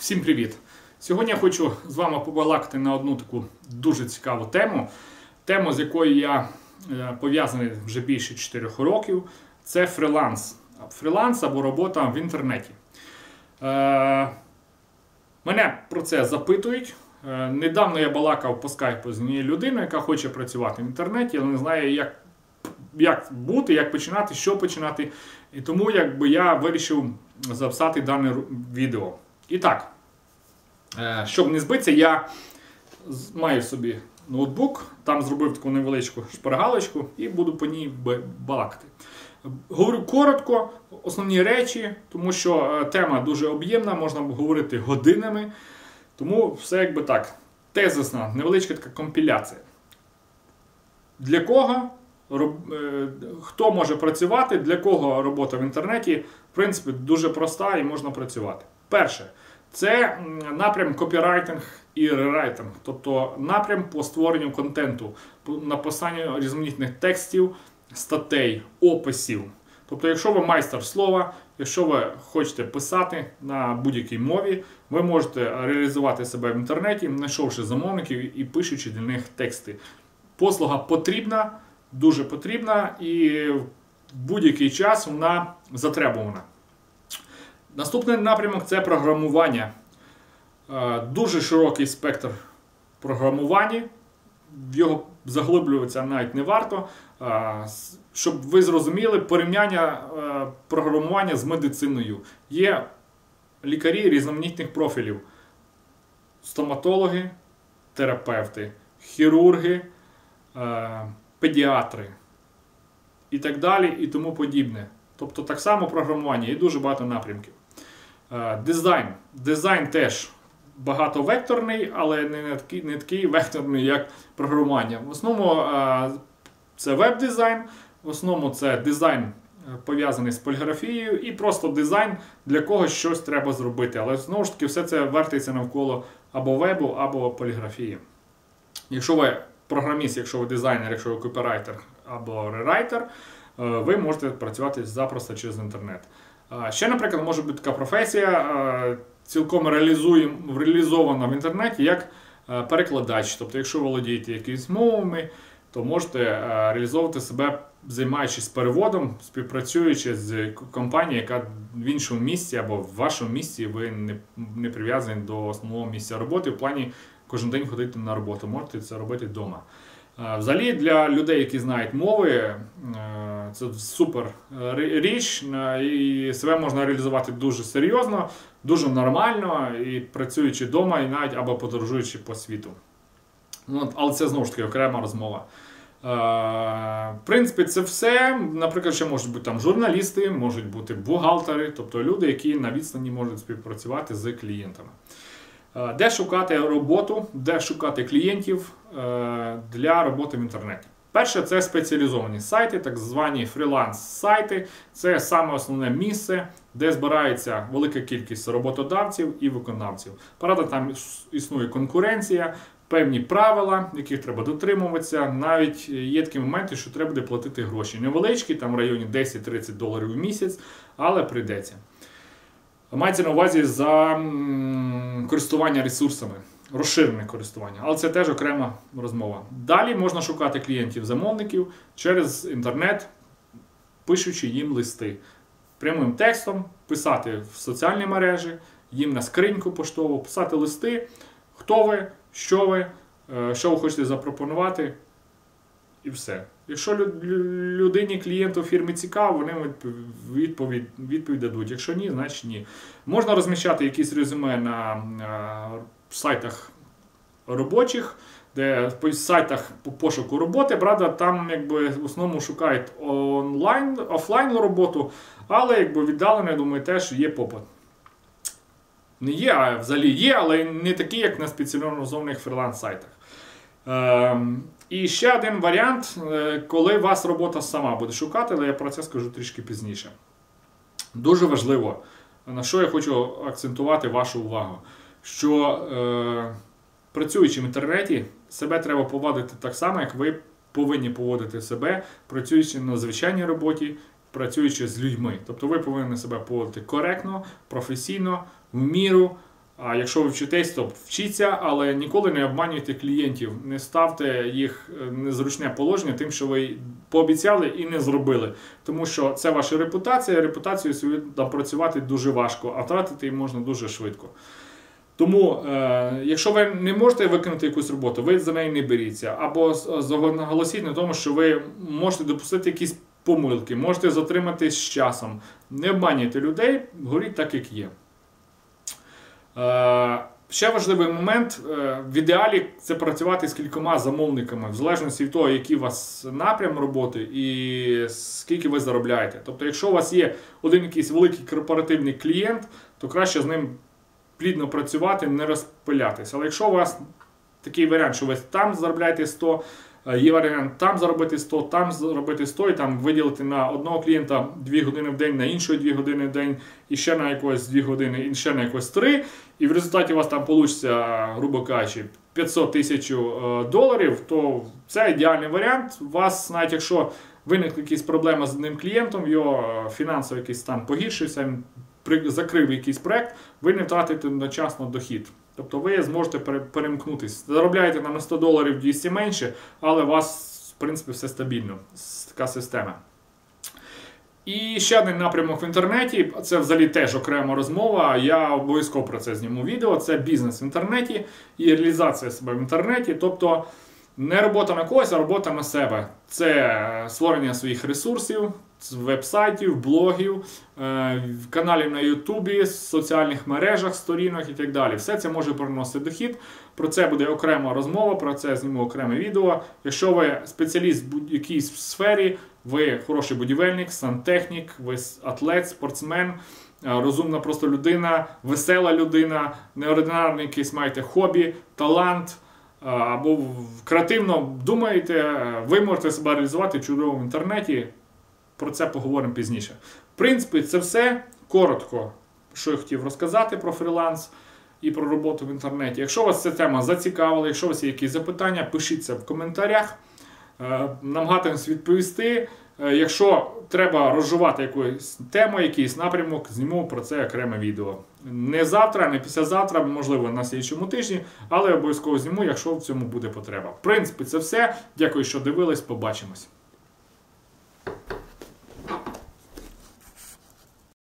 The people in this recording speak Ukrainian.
Всім привіт! Сьогодні я хочу з вами побалакати на одну таку дуже цікаву тему. Тему, з якою я е, пов'язаний вже більше 4 років, це фріланс. Фріланс або робота в інтернеті. Е, мене про це запитують. Е, недавно я балакав по скайпу з однією людиною, яка хоче працювати в інтернеті, але не знає, як як бути, як починати, що починати. І тому якби я вирішив записати дане відео. І так, е, щоб не збитися, я маю собі ноутбук, там зробив таку невеличку шпаргалочку і буду по ній балакати. Говорю коротко, основні речі, тому що е, тема дуже об'ємна, можна говорити годинами. Тому все якби так. Тезисна, невеличка така компіляція. Для кого? Е, хто може працювати, для кого робота в інтернеті, в принципі, дуже проста і можна працювати. Перше, це напрям копірайтинг і рерайтинг, тобто напрям по створенню контенту, написанню різноманітних текстів, статей, описів. Тобто, якщо ви майстер слова, якщо ви хочете писати на будь-якій мові, ви можете реалізувати себе в інтернеті, знайшовши замовників і пишучи для них тексти. Послуга потрібна, дуже потрібна і в будь-який час вона затребувана. Наступний напрямок це програмування. Е, дуже широкий спектр програмування. Його заглиблюватися навіть не варто. Е, щоб ви зрозуміли, порівняння е, програмування з медициною. Є лікарі різноманітних профілів: стоматологи, терапевти, хірурги, педіатри і так далі, і тому подібне. Тобто так само програмування і дуже багато напрямків. Е, дизайн. Дизайн теж багатовекторний, але не такий не такий векторний, як програмування. В основному е, це веб-дизайн, в основному це дизайн е, пов'язаний з поліграфією, і просто дизайн для когось щось треба зробити. Але знову ж таки, все це вертиться навколо або вебу, або поліграфії. Якщо ви програміст, якщо ви дизайнер, якщо ви копірайтер або рерайтер, ви можете працювати запросто через інтернет. Ще, наприклад, може бути така професія, цілком реалізована в інтернеті як перекладач. Тобто, якщо володієте якимись мовами, то можете реалізовувати себе, займаючись переводом, співпрацюючи з компанією, яка в іншому місці або в вашому місці ви не не прив'язані до основного місця роботи. В плані кожен день ходити на роботу, можете це робити вдома. Взагалі для людей, які знають мови, е, це супер е, річ, е, і себе можна реалізувати дуже серйозно, дуже нормально, і працюючи вдома, і навіть або подорожуючи по світу. Ну, але це знову ж таки окрема розмова. В принципі, це все. Наприклад, ще можуть бути там журналісти, можуть бути бухгалтери, тобто люди, які на відстані можуть співпрацювати з клієнтами. Е, де шукати роботу, де шукати клієнтів е, для роботи в інтернеті. Перше, це спеціалізовані сайти, так звані фріланс-сайти. Це саме основне місце, де збирається велика кількість роботодавців і виконавців. Правда, там існує конкуренція, певні правила, яких треба дотримуватися. Навіть є такі моменти, що треба буде платити гроші. Невеличкі, там в районі 10-30 доларів в місяць, але прийдеться. Мається на увазі за користування ресурсами, розширене користування, але це теж окрема розмова. Далі можна шукати клієнтів-замовників через інтернет, пишучи їм листи. Прямим текстом писати в соціальні мережі, їм на скриньку поштову, писати листи, хто ви, що ви, е, що ви хочете запропонувати, і все. Якщо людині, клієнту фірми цікаво, вони відповідь відповідь дадуть. Якщо ні, значить ні. Можна розміщати якісь резюме на сайтах робочих, де по сайтах по пошуку роботи, правда, там якби в основному шукають онлайн, офлайн роботу, але якби віддалено, я думаю, теж є попит. Не є, а взагалі є, але не такий, як на спеціалізованих фріланс-сайтах. Ем, і ще один варіант, е, коли вас робота сама буде шукати, але я про це скажу трішки пізніше. Дуже важливо, на що я хочу акцентувати вашу увагу, що е, працюючи в інтернеті, себе треба поводити так само, як ви повинні поводити себе, працюючи на звичайній роботі, працюючи з людьми. Тобто ви повинні себе поводити коректно, професійно, в міру. А якщо ви вчитесь, то вчіться, але ніколи не обманюйте клієнтів, не ставте їх в незручне положення, тим, що ви пообіцяли і не зробили. Тому що це ваша репутація, репутацію свою працювати дуже важко, а втратити її можна дуже швидко. Тому, е, якщо ви не можете виконати якусь роботу, ви за неї не беріться. Або наголосіть на тому, що ви можете допустити якісь помилки, можете затриматись з часом. Не обманюйте людей, горіть так, як є. Е, ще важливий момент: е, в ідеалі це працювати з кількома замовниками, в залежності від того, який у вас напрям роботи і скільки ви заробляєте. Тобто, якщо у вас є один якийсь великий корпоративний клієнт, то краще з ним плідно працювати, не розпилятися. Але якщо у вас такий варіант, що ви там заробляєте 100, е, є варіант там заробити 100, там заробити 100 і там виділити на одного клієнта 2 години в день, на іншого 2 години в день, і ще на якось 2 години, і ще на якось 3. І в результаті у вас там вийде, грубо кажучи, 500 тисяч е, доларів, то це ідеальний варіант. У вас, навіть якщо виникли якісь проблеми з одним клієнтом, його е, фінансовий якийсь стан погіршився, він закрив якийсь проект, ви не втратите одночасно дохід. Тобто ви зможете перемкнутися. Заробляєте на 100 доларів 200 менше, але у вас, в принципі, все стабільно. Така система. І ще один напрямок в інтернеті це взагалі теж окрема розмова. Я обов'язково про це зніму відео. Це бізнес в інтернеті і реалізація себе в інтернеті. Тобто не робота на когось, а робота на себе. Це створення своїх ресурсів, вебсайтів, блогів, е, каналів на Ютубі, соціальних мережах, сторінок і так далі. Все це може приносити дохід. Про це буде окрема розмова, про це зніму окреме відео. Якщо ви спеціаліст в якійсь сфері, ви хороший будівельник, сантехнік, ви атлет, спортсмен. Е, розумна просто людина, весела людина, неординарний якийсь маєте хобі, талант е, або креативно думаєте, ви можете себе реалізувати чудово в інтернеті. Про це поговоримо пізніше. В принципі, це все коротко, що я хотів розказати про фріланс і про роботу в інтернеті. Якщо вас ця тема зацікавила, якщо у вас є якісь запитання, пишіться в коментарях. Е, намагатимось відповісти. Е, якщо треба розжувати якусь тему, якийсь напрямок, зніму про це окреме відео. Не завтра, не післязавтра, можливо, на слідчому тижні, але обов'язково зніму, якщо в цьому буде потреба. В принципі, це все. Дякую, що дивились. Побачимось.